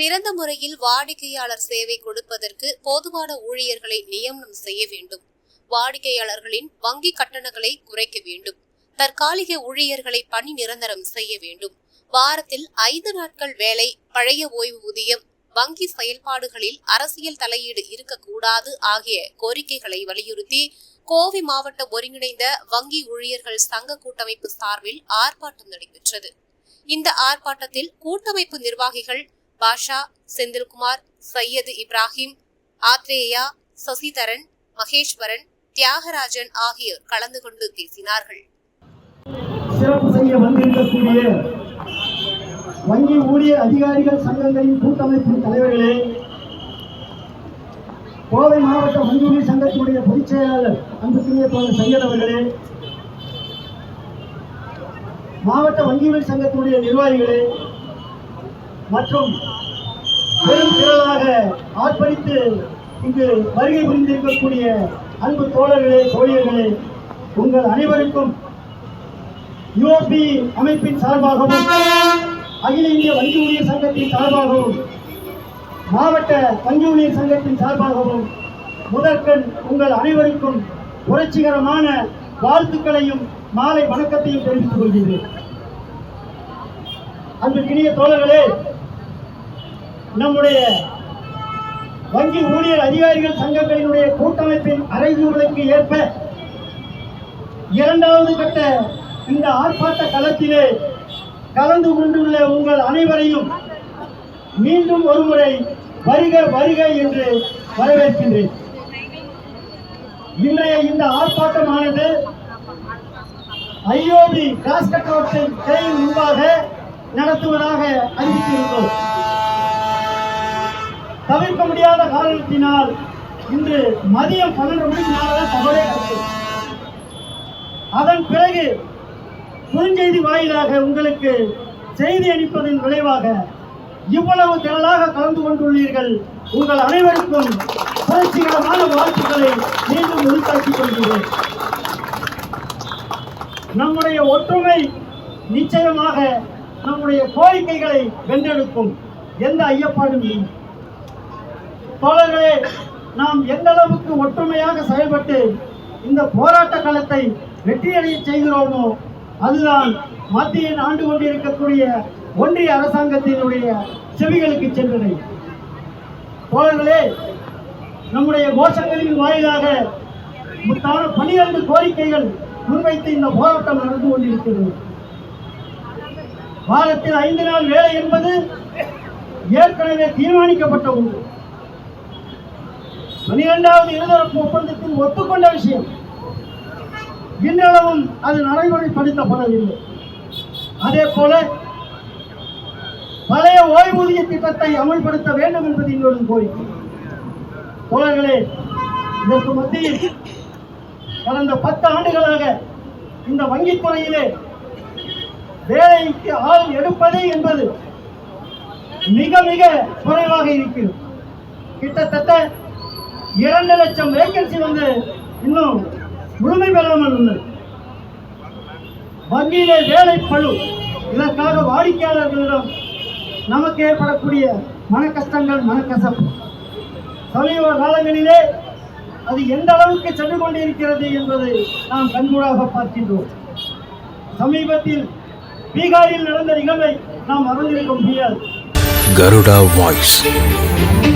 சிறந்த முறையில் வாடிக்கையாளர் சேவை கொடுப்பதற்கு போதுமான ஊழியர்களை நியமனம் செய்ய வேண்டும். வாடிக்கையாளர்களின் வங்கி கட்டணங்களை குறைக்க வேண்டும். தற்காலிக ஊழியர்களை பணி நிரந்தரம் செய்ய வேண்டும். வாரத்தில் ஐந்து நாட்கள் வேலை பழைய ஓய்வூதியம் வங்கி செயல்பாடுகளில் அரசியல் தலையீடு இருக்கக்கூடாது ஆகிய கோரிக்கைகளை வலியுறுத்தி கோவை மாவட்ட ஒருங்கிணைந்த வங்கி ஊழியர்கள் சங்க கூட்டமைப்பு சார்பில் ஆர்ப்பாட்டம் நடைபெற்றது. இந்த ஆர்ப்பாட்டத்தில் கூட்டமைப்பு நிர்வாகிகள் பாஷா செந்தில்குமார் சையது இப்ராஹிம் ஆத்ரேயா சசிதரன் மகேஸ்வரன் தியாகராஜன் ஆகியோர் கலந்து கொண்டு பேசினார்கள். சிறப்பு செய்ய வந்திருக்கக்கூடிய வங்கி ஊழியர் அதிகாரிகள் சங்கங்களின் கூட்டமைப்பின் தலைவர்களே கோவை மாவட்ட வங்கி ஊழியர் சங்கத்தினுடைய பொதுச் செயலாளர் அன்புக்குரிய தோழர் சையத் அவர்களே மாவட்ட வங்கி ஊழியர் சங்கத்தினுடைய நிர்வாகிகளே மற்றும் பெரும் திரளாக ஆர்ப்பரித்து இங்கு வருகை புரிந்திருக்கக்கூடிய அன்பு தோழர்களே தோழியர்களே உங்கள் அனைவருக்கும் யூஎஸ்பி அமைப்பின் சார்பாகவும் அகில இந்திய வங்கி ஊழியர் சங்கத்தின் சார்பாகவும் மாவட்ட வங்கி ஊழியர் சங்கத்தின் சார்பாகவும் முதற்கண் உங்கள் அனைவருக்கும் புரட்சிகரமான வாழ்த்துக்களையும் மாலை வணக்கத்தையும் தெரிவித்துக் கொள்கின்றேன். அன்புக்கினிய தோழர்களே நம்முடைய வங்கி ஊழியர் அதிகாரிகள் சங்கங்களினுடைய கூட்டமைப்பின் அறைகூறுகளுக்கு ஏற்ப இரண்டாவது கட்ட இந்த ஆர்ப்பாட்ட களத்திலே கலந்து கொண்டுள்ள உங்கள் அனைவரையும் மீண்டும் ஒருமுறை வருக வருக என்று வரவேற்கின்றேன். இன்றைய இந்த ஆர்ப்பாட்டமானது ஐயோபி கிராஸ் கட்டோட்டின் முன்பாக நடத்துவதாக அறிவித்திருந்தோம் தவிர்க்க முடியாத காரணத்தினால் இன்று மதியம் பன்னெண்டு மணிக்கு மேலே தகவலே கிடைக்கும் அதன் பிறகு குறுஞ்செய்தி வாயிலாக உங்களுக்கு செய்தி அளிப்பதன் விளைவாக இவ்வளவு திரளாக கலந்து கொண்டுள்ளீர்கள். உங்கள் அனைவருக்கும் புரட்சிகரமான வாழ்த்துக்களை மீண்டும் உருவாக்கிக் கொள்கிறேன். நம்முடைய ஒற்றுமை நிச்சயமாக நம்முடைய கோரிக்கைகளை வென்றெடுக்கும். எந்த ஐயப்பாடும் இல்லை. தோழர்களே நாம் எந்த அளவுக்கு ஒற்றுமையாக செயல்பட்டு இந்த போராட்ட களத்தை வெற்றியடைய செய்கிறோமோ அதுதான் மத்தியில் ஆண்டு கொண்டிருக்கக்கூடிய ஒன்றிய அரசாங்கத்தினுடைய செவிகளுக்கு சென்றனை தோழர்களே நம்முடைய கோஷங்களின் வாயிலாக முத்தான பனிரெண்டு கோரிக்கைகள் முன்வைத்து இந்த போராட்டம் நடந்து கொண்டிருக்கிறது. வாரத்தில் ஐந்து நாள் வேலை என்பது ஏற்கனவே தீர்மானிக்கப்பட்ட ஒன்று. பனிரெண்டாவது இருதரப்பு ஒப்பந்தத்தில் ஒத்துக்கொண்ட விஷயம் இன்றளவும் அது நடைமுறைப்படுத்தப்படவில்லை அதே போல பழைய ஓய்வூதிய திட்டத்தை அமல்படுத்த வேண்டும் என்பது இன்னொரு கோரிக்கை. தோழர்களே இதற்கு மத்தியில் கடந்த பத்து ஆண்டுகளாக இந்த வங்கித் துறையிலே வேலைக்கு ஆள் எடுப்பது என்பது மிக மிக குறைவாக இருக்கிறது. கிட்டத்தட்ட இரண்டு லட்சம் வேகன்சி வந்து இன்னும் முழுமை பெறாமல் உள்ளது. வங்கியிலே வேலை பழு இதற்காக வாடிக்கையாளர்களிடம் நமக்கு ஏற்படக்கூடிய மன கஷ்டங்கள் மனக்கசப்பு. சமீப காலங்களிலே அது எந்த அளவுக்கு சென்று கொண்டிருக்கிறது என்பதை நாம் கண்கூடாக பார்க்கின்றோம். சமீபத்தில் பீகாரில் நடந்த நிகழ்வை நாம் மறந்திருக்க முடியாது. கருடா வாய்ஸ்.